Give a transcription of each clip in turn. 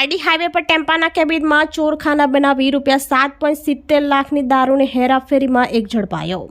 Pardi highway પર ટેમ્પાના કેબિનમાં ચોરખાના બનાવી રૂપિયા સાત પોઈન્ટ સિત્તેર લાખની દારૂની હેરાફેરીમાં એક ઝડપાયો.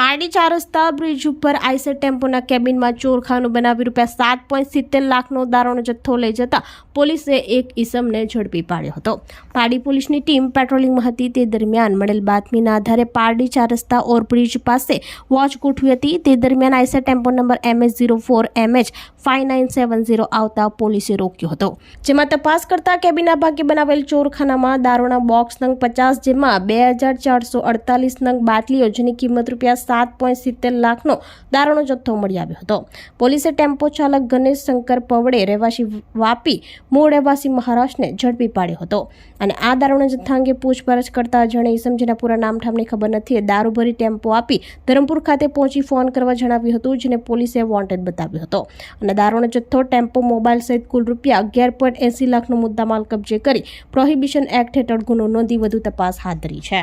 પારડી ચાર રસ્તા બ્રિજ ઉપર આઈસર ટેમ્પોના કેબિનમાં ચોરખાનું બનાવી રૂપિયા સાત પોઈન્ટ સિત્તેર લાખનો દારૂનો જથ્થો લઈ જતા પોલીસે એક ઈસમને ઝડપી પાડ્યો હતો. પારડી પોલીસની ટીમ પેટ્રોલિંગમાં હતી, તે દરમિયાન મળેલ બાતમીના આધારે પારડી ચાર રસ્તા ઓવરબ્રિજ પાસે વોચ ગોઠવી હતી. તે દરમિયાન Eicher tempo number MH zero four MH five nine seven zero આવતા પોલીસે રોક્યો હતો. જેમાં તપાસ કરતા કેબિના ભાગે બનાવેલ ચોરખાનામાં દારૂના બોક્સ નંગ પચાસ જેમાં બે હજાર ચારસો અડતાલીસ નંગ બાટલીઓ જેની કિંમત રૂપિયા સાત પોઈન્ટ સિત્તેર લાખનો દારૂનો જથ્થો મળી આવ્યો હતો. પોલીસે ટેમ્પો ચાલક ગણેશ શંકર પવડે રહેવાસી વાપી મૂળ રહેવાસી મહારાષ્ટ્રને ઝડપી પાડ્યો હતો અને આ દારૂના જથ્થા અંગે પૂછપરછ કરતા જણે ઇસમ જેના પૂરા નામ ઠામની ખબર નથી એ દારૂ ભરી ટેમ્પો આપી ધરમપુર ખાતે પહોંચી ફોન કરવા જણાવ્યું હતું, જેને પોલીસે વોન્ટેડ બતાવ્યો હતો. અને દારૂનો જથ્થો, ટેમ્પો, મોબાઈલ સહિત કુલ રૂપિયા અગિયાર પોઈન્ટ એંસી લાખનો મુદ્દામાલ કબજે કરી પ્રોહિબિશન એક્ટ હેઠળ ગુનો નોંધી વધુ તપાસ હાથ ધરી છે.